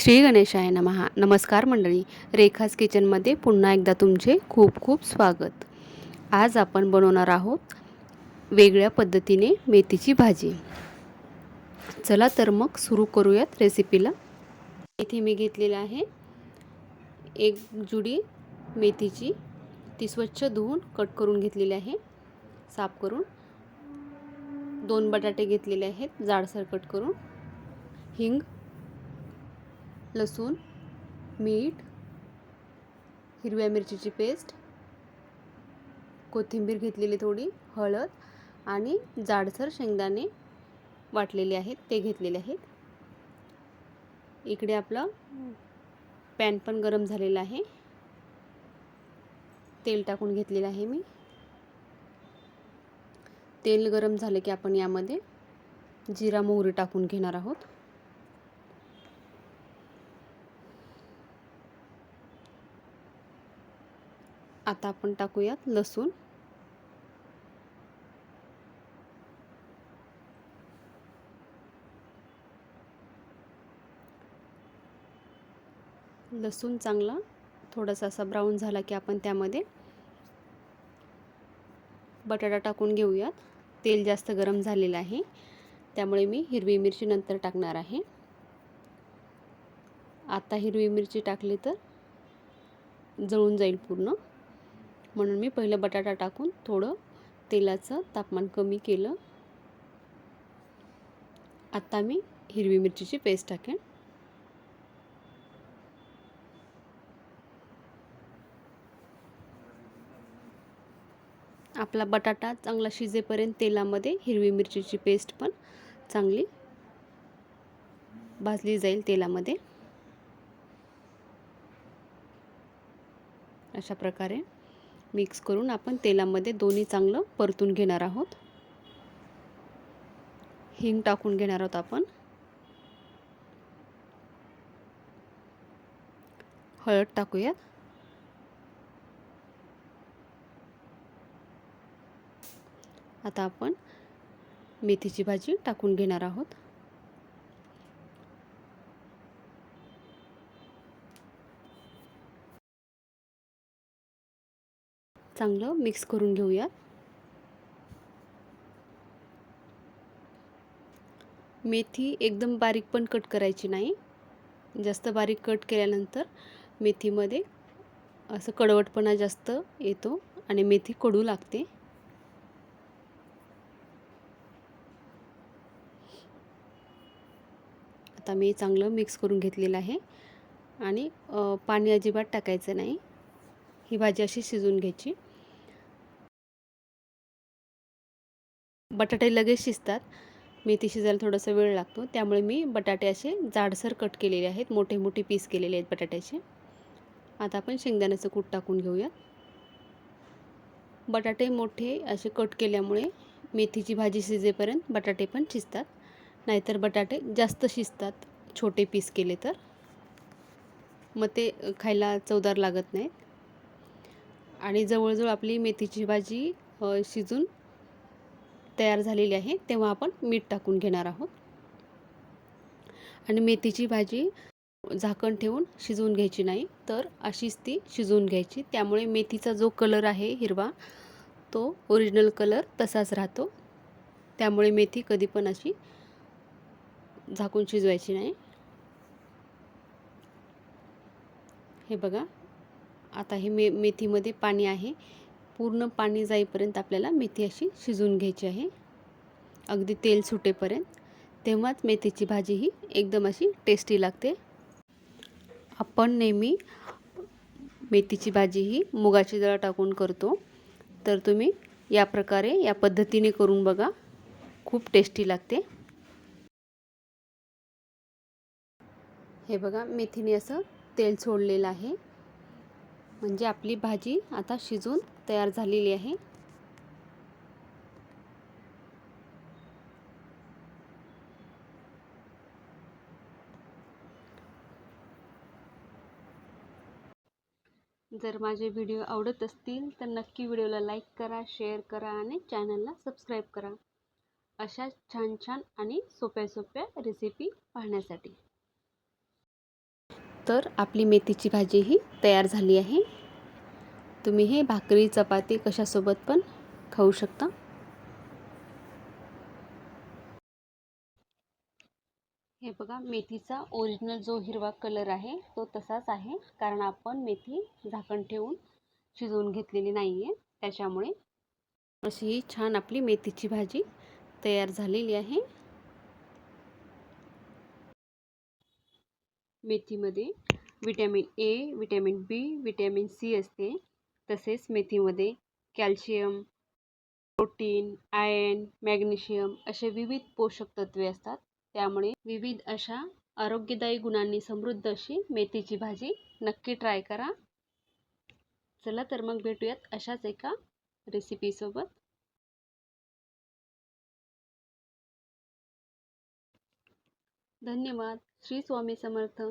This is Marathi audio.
श्री गणेशाय नमहा नमस्कार मंडळी रेखाज किचनमध्ये पुन्हा एकदा तुमचे खूप खूप स्वागत. आज आपण बनवणार आहोत वेगळ्या पद्धतीने मेथीची भाजी. चला तर मग सुरू करूयात रेसिपीला इथे मी घेतलेलं आहे. एक जुडी मेथीची. ती स्वच्छ धुवून कट करून घेतलेली आहे. साफ करून. दोन बटाटे घेतलेले आहेत जाडसर कट करून. हिंग लसूण मीठ हिरव्या मिरचीची पेस्ट कोथिंबीर घेतलेली थोडी हळद आणि जाडसर शेंगदाणे वाटलेले आहेत ते घेतलेले आहेत. इकडे आपलं पॅन पण गरम झालेलं आहे. तेल टाकून घेतलेलं आहे मी. तेल गरम झालं की आपण यामध्ये जिरा मोहरी टाकून घेणार आहोत. आता आपण टाकूयात लसूण. लसूण चांगला थोडासा असा ब्राऊन झाला की आपण त्यामध्ये बटाटा टाकून घेऊयात. तेल जास्त गरम झालेलं आहे. त्यामुळे मी हिरवी मिरची नंतर टाकणार आहे. आता हिरवी मिरची टाकली तर जळून जाईल पूर्ण. म्हणून मी पहिलं बटाटा टाकून थोडं तेलाचं तापमान कमी केलं. आता मी हिरवी मिरचीची पेस्ट टाकेन. आपला बटाटा चांगला शिजेपर्यंत तेलामध्ये हिरवी मिरचीची पेस्ट पण चांगली भाजली जाईल तेलामध्ये. अशा प्रकारे. मिक्स करून आपण तेलामध्ये दोन्ही चांगलं परतून घेणार आहोत. हिंग टाकून घेणार आहोत आपण. हळद टाकूयात. आता आपण मेथीची भाजी टाकून घेणार आहोत. चांगलं मिक्स करून घेऊया. मेथी एकदम बारीक पण कट करायची नाही. जास्त बारीक कट केल्यानंतर मेथीमध्ये असं कडवटपणा जास्त येतो आणि मेथी कडू लागते. आता मी चांगलं मिक्स करून घेतलेलं आहे आणि पाणी अजिबात टाकायचं नाही. ही भाजी अशी शिजून घ्यायची. बटाटे लगेच शिजतात. मेथी शिजायला थोडासा वेळ लागतो. त्यामुळे मी बटाटे असे जाडसर कट केलेले आहेत. मोठे मोठे पीस केलेले आहेत बटाट्याचे आता आपण शेंगदाण्याचं कूट टाकून घेऊया. बटाटे मोठे असे कट केल्यामुळे मेथीची भाजी शिजेपर्यंत बटाटे पण शिजतात. नाहीतर बटाटे जास्त शिजतात. छोटे पीस केले तर. मग ते खायला चवदार लागत नाहीत. आणि जवळजवळ आपली मेथीची भाजी शिजून तयार झालेली आहे तेव्हा आपण मीठ टाकून घेणार आहोत. आणि मेथीची भाजी झाकण ठेवून शिजवून घ्यायची नाही तर अशीच ती शिजवून घ्यायची. त्यामुळे मेथीचा जो कलर आहे हिरवा तो ओरिजिनल कलर तसाच राहतो. त्यामुळे मेथी कधी पण अशी झाकून शिजवायची नाही. हे बघा आता हे मे मेथीमध्ये पाणी आहे. पूर्ण पाणी जाईपर्यंत आपल्याला मेथी अशी शिजवून घ्यायची आहे. अगदी तेल सुटेपर्यंत. तेव्हाच मेथीची भाजी ही एकदम अशी टेस्टी लागते. आपण नेहमी मेथीची भाजी ही मुगाची डाळ टाकून करतो. तर तुम्ही या प्रकारे या पद्धतीने करून बघा. खूप टेस्टी लागते. हे बघा मेथीने असं तेल सोडलेलं आहे. म्हणजे आपली भाजी आता शिजून तयार झालेली आहे. जर माझे व्हिडिओ आवडत असतील तर नक्की व्हिडिओला लाईक करा शेअर करा आणि चॅनलला सबस्क्राईब करा. अशा छान छान आणि सोप्या सोप्या रेसिपी पाहण्यासाठी. तर आपली मेथीची भाजी ही तयार झाली आहे. तुम्ही हे भाकरी चपाती कशासोबत पण खाऊ शकता. हे बघा मेथीचा ओरिजिनल जो हिरवा कलर आहे तो तसाच आहे. कारण आपण मेथी झाकण ठेवून शिजवून घेतलेली नाही आहे त्याच्यामुळे अशी ही छान आपली मेथीची भाजी तयार झालेली आहे. मेथीमध्ये vitamin A vitamin B vitamin C असते. तसेच मेथीमध्ये कॅल्शियम प्रोटीन आयर्न मॅग्नेशियम असे विविध पोषक तत्वे असतात. त्यामुळे विविध अशा आरोग्यदायी गुणांनी समृद्ध अशी मेथीची भाजी नक्की ट्राय करा. चला तर मग भेटूयात अशाच एका रेसिपीसोबत धन्यवाद. श्री स्वामी समर्थ.